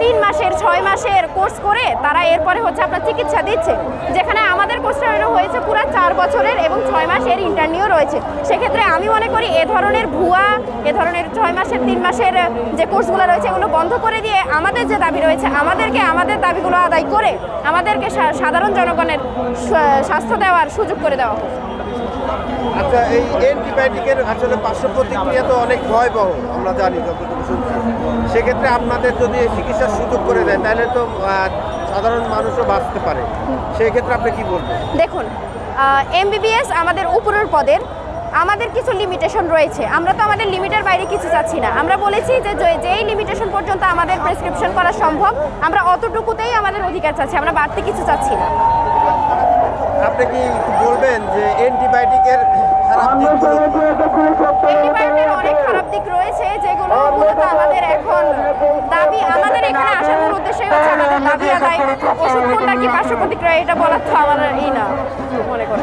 তিন মাসের, ছয় মাসের কোর্স করে তারা এরপরে হচ্ছে আপনার চিকিৎসা দিচ্ছে। যেখানে আমাদের কোর্সটা হয়েছে পুরো চার বছরের এবং ছয় মাসের ইন্টারনিউ রয়েছে। সেক্ষেত্রে আমি মনে করি এ ধরনের ভুয়া এ ধরনের ছয় মাসের তিন মাসের যে কোর্সগুলো রয়েছে এগুলো বন্ধ করে দিয়ে আমাদের যে দাবি রয়েছে আমাদেরকে আমাদের দাবিগুলো আদায় করে আমাদেরকে সাধারণ জনগণের স্বাস্থ্য দেওয়ার সুযোগ করে দেওয়া আচ্ছা এই অ্যান্টিবায়োটিকের আসলে পার্শ্ব প্রতিক্রিয়া তো অনেক ভয়াবহ আমরা জানি যতটুকু শুনছি। সেক্ষেত্রে আপনাদের যদি চিকিৎসার সুযোগ করে দেয় তাহলে তো সাধারণ মানুষও বাঁচতে পারে। সেই ক্ষেত্রে আপনি কি বলবেন? দেখুন এমবিবিএস আমাদের উপরের পদের আমাদের কিছু লিমিটেশন রয়েছে। আমরা তো আমাদের লিমিটের বাইরে কিছু চাচ্ছি না। আমরা বলেছি যে যে- যেই লিমিটেশন পর্যন্ত আমাদের প্রেসক্রিপশন করা সম্ভব আমরা অতটুকুতেই আমাদের অধিকার চাচ্ছি। আমরা বাড়তি কিছু চাচ্ছি না। আপনি কি বলবেন যে অ্যান্টিবায়োটিকের খারাপ দিকগুলো পার্শ্ব প্রতিক্রিয়া এটা বলার তো আমার এই না মনে করি